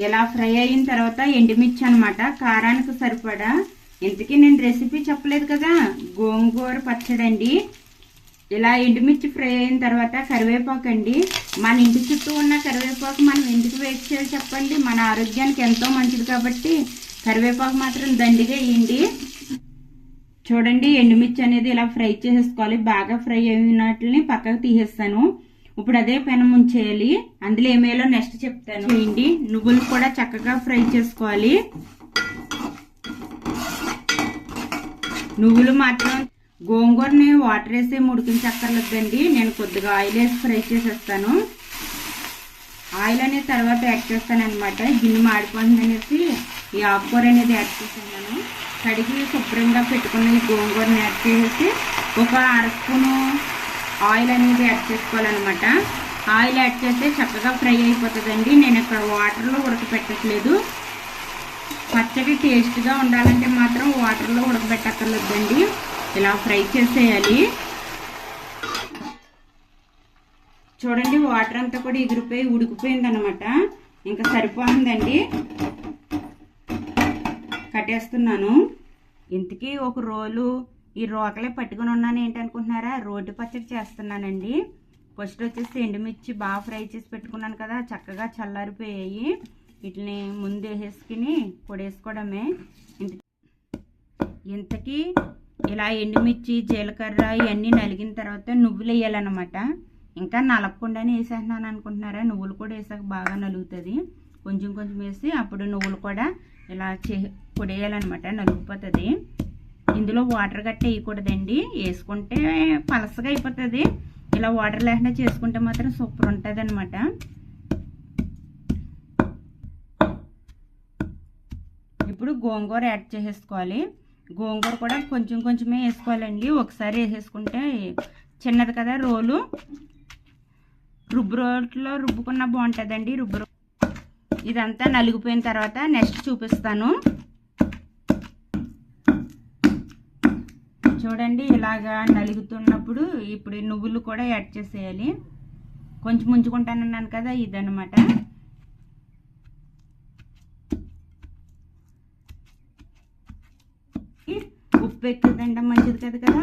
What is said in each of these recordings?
ఇలా ఫ్రై అయిన తర్వాత ఎండుమిర్చి అనమాట కారానికి సరిపడా. ఇంతకీ నేను రెసిపీ చెప్పలేదు కదా. గోంగూర పచ్చడి అండి ఇలా ఎండుమిర్చి ఫ్రై అయిన తర్వాత కరివేపాకు అండి మన ఇంటి చుట్టూ ఉన్న కరివేపాకు మనం ఎందుకు వేస్ట్ చేయాలి చెప్పండి? మన ఆరోగ్యానికి ఎంతో మంచిది కాబట్టి కరివేపాకు మాత్రం దండిగా వేయండి. చూడండి ఎండుమిర్చి అనేది ఇలా ఫ్రై చేసేసుకోవాలి. బాగా ఫ్రై అయినట్లని పక్కకు తీసేస్తాను. ఇప్పుడు అదే పెనం ఉంచేయాలి అందులో ఏమేలో నెక్స్ట్ చెప్తాను. చేయండి. నువ్వులు కూడా చక్కగా ఫ్రై చేసుకోవాలి. నువ్వులు మాత్రం గోంగూరని వాటర్ వేసి ఉడికించక్కర్లేదండి నేను కొద్దిగా ఆయిల్ వేసి ఫ్రై చేసేస్తాను. ఆయిల్ అనేది తర్వాత యాడ్ చేస్తాను అనమాట గిన్నె మాడిపోతుంది అనేసి ఈ ఆకుకూర అనేది యాడ్ చేస్తున్నాను. కడిగి శుభ్రంగా పెట్టుకున్న ఈ గోంగూరని యాడ్ చేసేసి ఒక అర స్పూను ఆయిల్ అనేది యాడ్ చేసుకోవాలన్నమాట. ఆయిల్ యాడ్ చేస్తే చక్కగా ఫ్రై అయిపోతుందండి. నేను ఇక్కడ వాటర్లో ఉడకపెట్టట్లేదు. పచ్చడి టేస్ట్గా ఉండాలంటే మాత్రం వాటర్లో ఉడకబెట్టక్కర్లేదండి ఇలా ఫ్రై చేసేయాలి. చూడండి వాటర్ అంతా కూడా ఎగిరిపోయి ఉడికిపోయింది అనమాట ఇంకా సరిపోతుందండి. కట్టేస్తున్నాను. ఇంతకీ ఒక రోలు ఈ రోకలే పట్టుకుని ఉన్నాను ఏంటనుకుంటున్నారా? రోడ్డు పచ్చడి చేస్తున్నానండి. ఫస్ట్ వచ్చేసి ఎండుమిర్చి బాగా ఫ్రై చేసి పెట్టుకున్నాను కదా చక్కగా చల్లారిపోయాయి. వీటిని ముందు వేసేసుకుని పొడేసుకోవడమే. ఇంతకీ ఇలా ఎండుమిర్చి జీలకర్ర ఇవన్నీ నలిగిన తర్వాత నువ్వులు వేయాలన్నమాట. ఇంకా నలపకుండానే వేసేస్తున్నాను అనుకుంటున్నారా? నువ్వులు కూడా వేసాక బాగా నలుగుతుంది. కొంచెం కొంచెం వేసి అప్పుడు నువ్వులు కూడా ఇలా చే పొడేయాలన్నమాట నలిగిపోతుంది. ఇందులో వాటర్ గట్ట వేయకూడదండి. వేసుకుంటే పలసగా అయిపోతుంది. ఇలా వాటర్ లేకుండా చేసుకుంటే మాత్రం సూపర్ ఉంటుంది అనమాట ఇప్పుడు గోంగూర యాడ్ చేసేసుకోవాలి. గోంగూర కూడా కొంచెం కొంచెమే వేసుకోవాలండి. ఒకసారి వేసేసుకుంటే చిన్నది కదా రోలు. రుబ్బు రోట్లో రుబ్బుకున్న బాగుంటుందండి రుబ్బు రో- ఇదంతా నలిగిపోయిన తర్వాత నెక్స్ట్ చూపిస్తాను. చూడండి ఇలాగా నలుగుతున్నప్పుడు ఇప్పుడు నువ్వులు కూడా యాడ్ చేసేయాలి. కొంచెం ముంచుకుంటానన్నాను కదా ఇదన్నమాట. ఉప్పు ఎక్కువ తినడం మంచిది కదా కదా?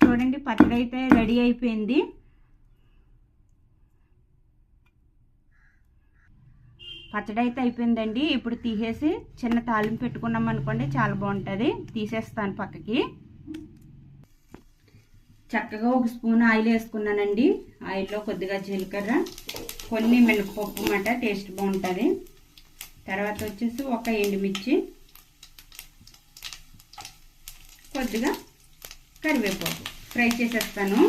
చూడండి పచ్చడి అయితే రెడీ అయిపోయింది. పచ్చడి అయితే అయిపోయిందండి. ఇప్పుడు తీసేసి చిన్న తాలింపు పెట్టుకున్నాం అనుకోండి చాలా బాగుంటుంది. తీసేస్తాను పక్కకి. చక్కగా ఒక స్పూన్ ఆయిల్ వేసుకున్నానండి. ఆయిల్లో కొద్దిగా జీలకర్ర కొన్ని మినపప్పు అన్నమాట టేస్ట్ బాగుంటుంది. తర్వాత వచ్చేసి ఒక ఎండుమిర్చి కొద్దిగా కరివేపాకు. ఫ్రై చేసేస్తాను.